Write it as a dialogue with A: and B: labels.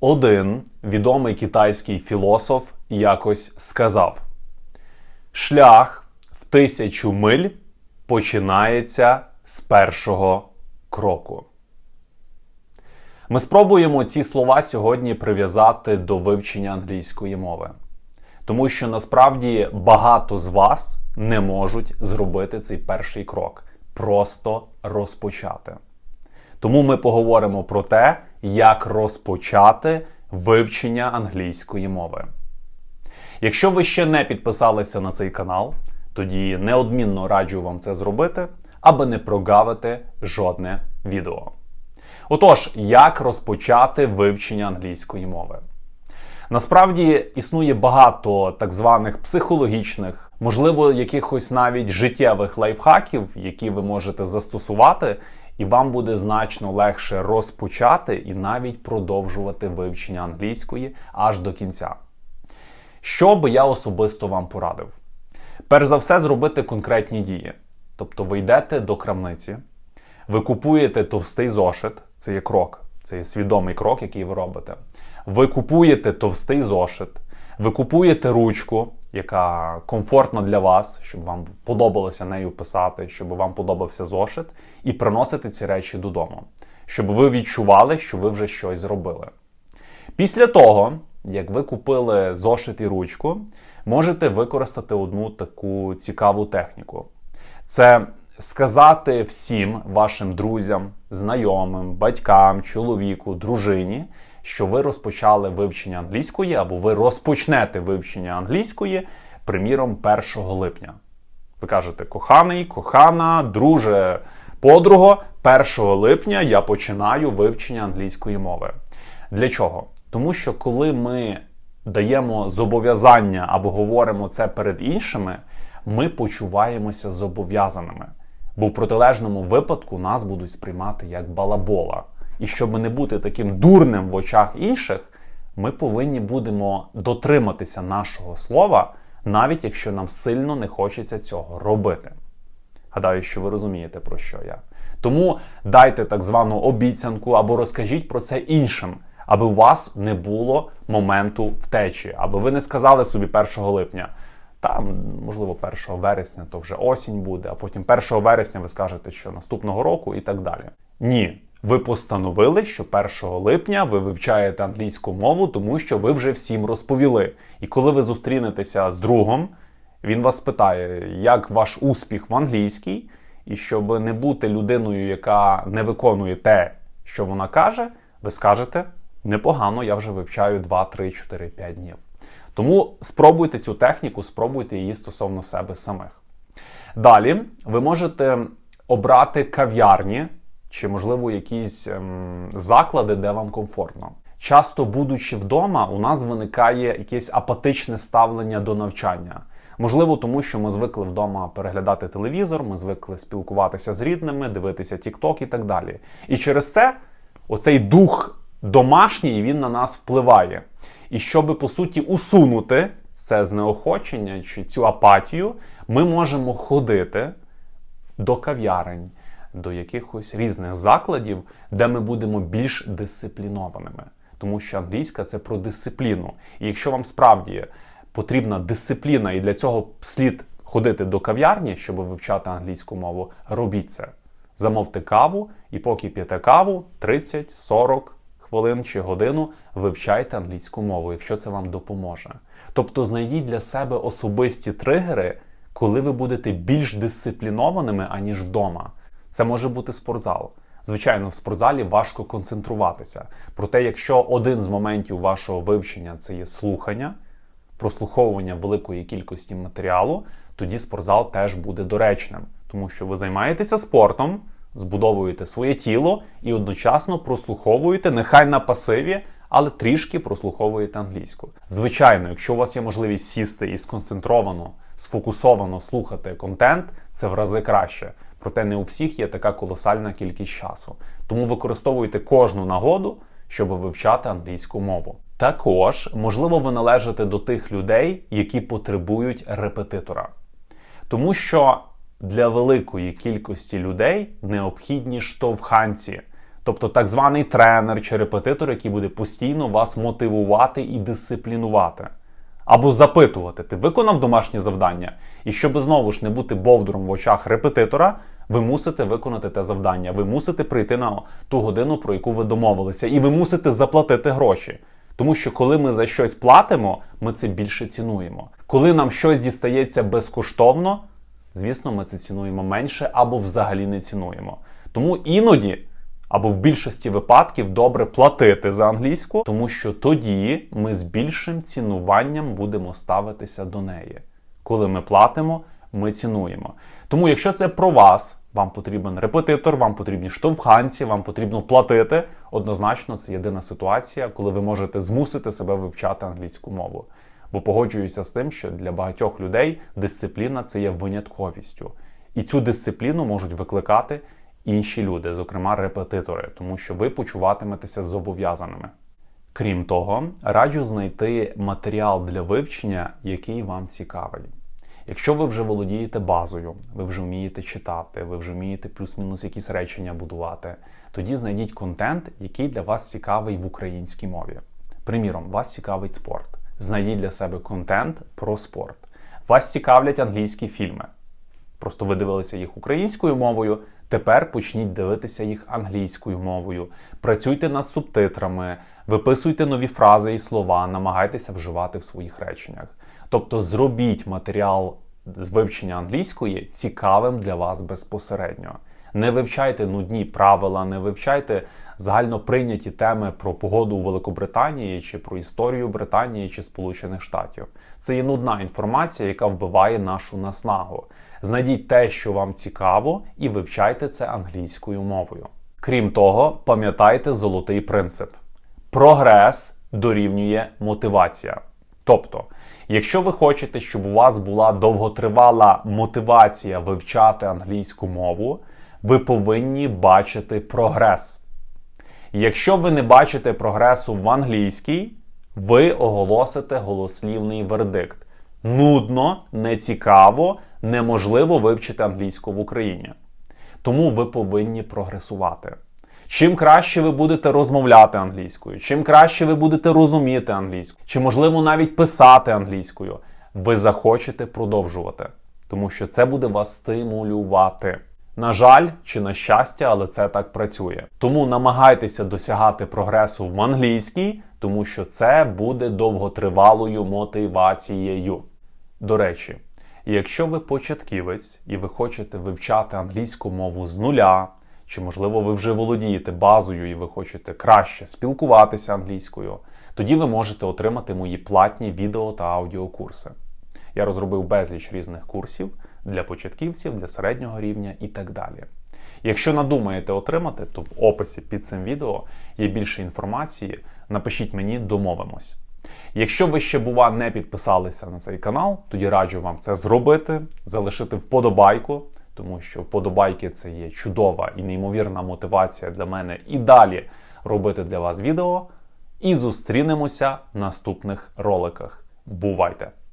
A: Один відомий китайський філософ якось сказав: Шлях в тисячу миль починається з першого кроку. Ми спробуємо ці слова сьогодні прив'язати до вивчення англійської мови. Тому що насправді багато з вас не можуть зробити цей перший крок просто розпочати. Тому ми поговоримо про те, як розпочати вивчення англійської мови. Якщо ви ще не підписалися на цей канал, тоді неодмінно раджу вам це зробити, аби не прогавити жодне відео. Отож, як розпочати вивчення англійської мови? Насправді існує багато так званих психологічних, можливо, якихось навіть життєвих лайфхаків, які ви можете застосувати, і вам буде значно легше розпочати і навіть продовжувати вивчення англійської аж до кінця. Що би я особисто вам порадив? Перш за все, зробити конкретні дії. Тобто ви йдете до крамниці, ви купуєте товстий зошит, це є крок, це є свідомий крок, який ви робите. Ви купуєте товстий зошит, ви купуєте ручку, яка комфортна для вас, щоб вам подобалося нею писати, щоб вам подобався зошит, і приносите ці речі додому, щоб ви відчували, що ви вже щось зробили. Після того, як ви купили зошит і ручку, можете використати одну таку цікаву техніку. Це сказати всім вашим друзям, знайомим, батькам, чоловіку, дружині, що ви розпочали вивчення англійської, або ви розпочнете вивчення англійської, приміром, 1 липня. Ви кажете, коханий, кохана, друже, подруго, 1 липня я починаю вивчення англійської мови. Для чого? Тому що коли ми даємо зобов'язання або говоримо це перед іншими, ми почуваємося зобов'язаними. Бо в протилежному випадку нас будуть сприймати як балабола. І щоб не бути таким дурним в очах інших, ми повинні будемо дотриматися нашого слова, навіть якщо нам сильно не хочеться цього робити. Гадаю, що ви розумієте, про що я. Тому дайте так звану обіцянку або розкажіть про це іншим, аби у вас не було моменту втечі, аби ви не сказали собі 1 липня. Там, можливо, 1 вересня то вже осінь буде, а потім 1 вересня ви скажете, що наступного року і так далі. Ні, ви постановили, що 1 липня ви вивчаєте англійську мову, тому що ви вже всім розповіли. І коли ви зустрінетеся з другом, він вас питає, як ваш успіх в англійській, і щоб не бути людиною, яка не виконує те, що вона каже, ви скажете непогано, я вже вивчаю 2, 3, 4, 5 днів. Тому спробуйте цю техніку, спробуйте її стосовно себе самих. Далі ви можете обрати кав'ярні чи, можливо, якісь ем, заклади, де вам комфортно. Часто, будучи вдома, у нас виникає якесь апатичне ставлення до навчання. Можливо, тому що ми звикли вдома переглядати телевізор, ми звикли спілкуватися з рідними, дивитися TikTok і так далі. І через це оцей дух домашній він на нас впливає. І щоб по суті усунути це знеохочення чи цю апатію, ми можемо ходити до кав'ярень, до якихось різних закладів, де ми будемо більш дисциплінованими. Тому що англійська це про дисципліну. І якщо вам справді потрібна дисципліна, і для цього слід ходити до кав'ярні, щоб вивчати англійську мову, робіть це. Замовте каву, і поки п'єте каву 30-40 хвилин чи годину вивчайте англійську мову, якщо це вам допоможе. Тобто знайдіть для себе особисті тригери, коли ви будете більш дисциплінованими, аніж вдома. Це може бути спортзал. Звичайно, в спортзалі важко концентруватися. Проте, якщо один з моментів вашого вивчення це є слухання, прослуховування великої кількості матеріалу, тоді спортзал теж буде доречним, тому що ви займаєтеся спортом, збудовуєте своє тіло і одночасно прослуховуєте, нехай на пасиві, але трішки прослуховуєте англійську. Звичайно, якщо у вас є можливість сісти і сконцентровано, сфокусовано слухати контент, це в рази краще. Проте не у всіх є така колосальна кількість часу. Тому використовуйте кожну нагоду, щоб вивчати англійську мову. Також, можливо, ви належите до тих людей, які потребують репетитора. Тому що для великої кількості людей необхідні штовханці, Тобто так званий тренер чи репетитор, який буде постійно вас мотивувати і дисциплінувати. Або запитувати, ти виконав домашнє завдання, і щоб знову ж не бути бовдуром в очах репетитора, ви мусите виконати те завдання. Ви мусите прийти на ту годину, про яку ви домовилися, і ви мусите заплатити гроші. Тому що коли ми за щось платимо, ми це більше цінуємо. Коли нам щось дістається безкоштовно, звісно, ми це цінуємо менше або взагалі не цінуємо. Тому іноді або в більшості випадків добре платити за англійську, тому що тоді ми з більшим цінуванням будемо ставитися до неї. Коли ми платимо, ми цінуємо. Тому, якщо це про вас, вам потрібен репетитор, вам потрібні штовханці, вам потрібно платити. Однозначно, це єдина ситуація, коли ви можете змусити себе вивчати англійську мову. Бо погоджуюся з тим, що для багатьох людей дисципліна це є винятковістю. І цю дисципліну можуть викликати інші люди, зокрема репетитори, тому що ви почуватиметеся зобов'язаними. Крім того, раджу знайти матеріал для вивчення, який вам цікавий. Якщо ви вже володієте базою, ви вже вмієте читати, ви вже вмієте плюс-мінус якісь речення будувати, тоді знайдіть контент, який для вас цікавий в українській мові. Приміром, вас цікавить спорт. Знайдіть для себе контент про спорт. Вас цікавлять англійські фільми. Просто ви дивилися їх українською мовою. Тепер почніть дивитися їх англійською мовою. Працюйте над субтитрами, виписуйте нові фрази і слова, намагайтеся вживати в своїх реченнях. Тобто зробіть матеріал з вивчення англійської цікавим для вас безпосередньо. Не вивчайте нудні правила, не вивчайте загально прийняті теми про погоду у Великобританії чи про історію Британії чи Сполучених Штатів. Це є нудна інформація, яка вбиває нашу наснагу. Знайдіть те, що вам цікаво, і вивчайте це англійською мовою. Крім того, пам'ятайте золотий принцип: прогрес дорівнює мотивація. Тобто, якщо ви хочете, щоб у вас була довготривала мотивація вивчати англійську мову, ви повинні бачити прогрес. Якщо ви не бачите прогресу в англійській, ви оголосите голослівний вердикт. Нудно, нецікаво, неможливо вивчити англійську в Україні. Тому ви повинні прогресувати. Чим краще ви будете розмовляти англійською, чим краще ви будете розуміти англійську, чи можливо навіть писати англійською, ви захочете продовжувати, тому що це буде вас стимулювати. На жаль, чи на щастя, але це так працює. Тому намагайтеся досягати прогресу в англійській, тому що це буде довготривалою мотивацією. До речі, якщо ви початківець і ви хочете вивчати англійську мову з нуля, чи можливо ви вже володієте базою і ви хочете краще спілкуватися англійською, тоді ви можете отримати мої платні відео та аудіокурси. Я розробив безліч різних курсів для початківців, для середнього рівня і так далі. Якщо надумаєте отримати, то в описі під цим відео є більше інформації. Напишіть мені, домовимось. Якщо ви ще, бува, не підписалися на цей канал, тоді раджу вам це зробити, залишити вподобайку, тому що вподобайки це є чудова і неймовірна мотивація для мене і далі робити для вас відео. І зустрінемося в наступних роликах. Бувайте!